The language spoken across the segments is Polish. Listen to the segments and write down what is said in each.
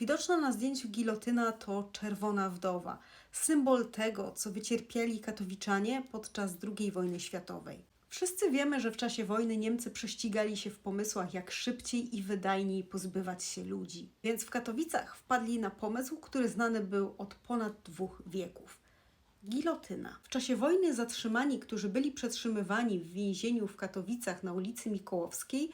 Widoczna na zdjęciu gilotyna to czerwona wdowa, symbol tego, co wycierpieli katowiczanie podczas II wojny światowej. Wszyscy wiemy, że w czasie wojny Niemcy prześcigali się w pomysłach, jak szybciej i wydajniej pozbywać się ludzi. Więc w Katowicach wpadli na pomysł, który znany był od ponad dwóch wieków. Gilotyna. W czasie wojny zatrzymani, którzy byli przetrzymywani w więzieniu w Katowicach na ulicy Mikołowskiej,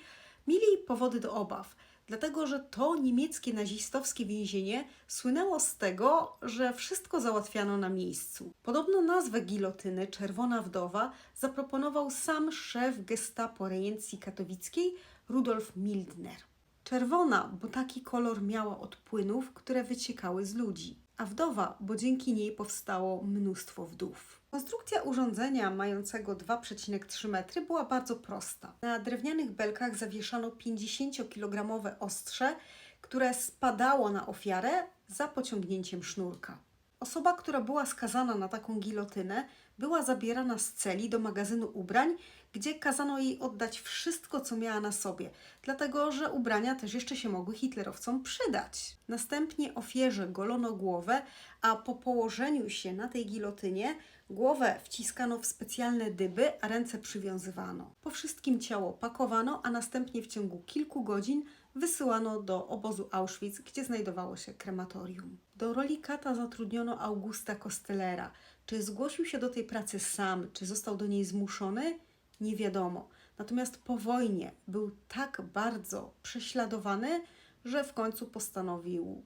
mieli powody do obaw, dlatego że to niemieckie nazistowskie więzienie słynęło z tego, że wszystko załatwiano na miejscu. Podobno nazwę gilotyny Czerwona Wdowa zaproponował sam szef gestapo rejencji katowickiej Rudolf Mildner. Czerwona, bo taki kolor miała od płynów, które wyciekały z ludzi, a wdowa, bo dzięki niej powstało mnóstwo wdów. Konstrukcja urządzenia mającego 2,3 metry była bardzo prosta. Na drewnianych belkach zawieszano 50-kilogramowe ostrze, które spadało na ofiarę za pociągnięciem sznurka. Osoba, która była skazana na taką gilotynę, była zabierana z celi do magazynu ubrań, gdzie kazano jej oddać wszystko, co miała na sobie, dlatego że ubrania też jeszcze się mogły hitlerowcom przydać. Następnie ofierze golono głowę, a po położeniu się na tej gilotynie głowę wciskano w specjalne dyby, a ręce przywiązywano. Po wszystkim ciało pakowano, a następnie w ciągu kilku godzin wysyłano do obozu Auschwitz, gdzie znajdowało się krematorium. Do roli kata zatrudniono Augusta Kostelera. Czy zgłosił się do tej pracy sam, czy został do niej zmuszony? Nie wiadomo. Natomiast po wojnie był tak bardzo prześladowany, że w końcu postanowił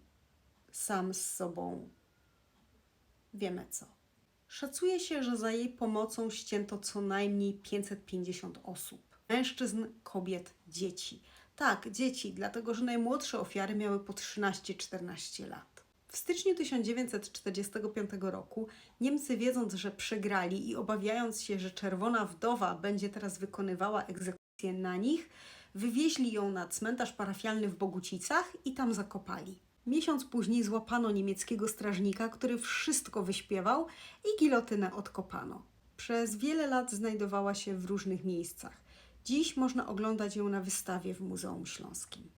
sam z sobą wiemy co. Szacuje się, że za jej pomocą ścięto co najmniej 550 osób. Mężczyzn, kobiet, dzieci. Tak, dzieci, dlatego że najmłodsze ofiary miały po 13-14 lat. W styczniu 1945 roku Niemcy, wiedząc, że przegrali i obawiając się, że Czerwona Wdowa będzie teraz wykonywała egzekucję na nich, wywieźli ją na cmentarz parafialny w Bogucicach i tam zakopali. Miesiąc później złapano niemieckiego strażnika, który wszystko wyśpiewał i gilotynę odkopano. Przez wiele lat znajdowała się w różnych miejscach. Dziś można oglądać ją na wystawie w Muzeum Śląskim.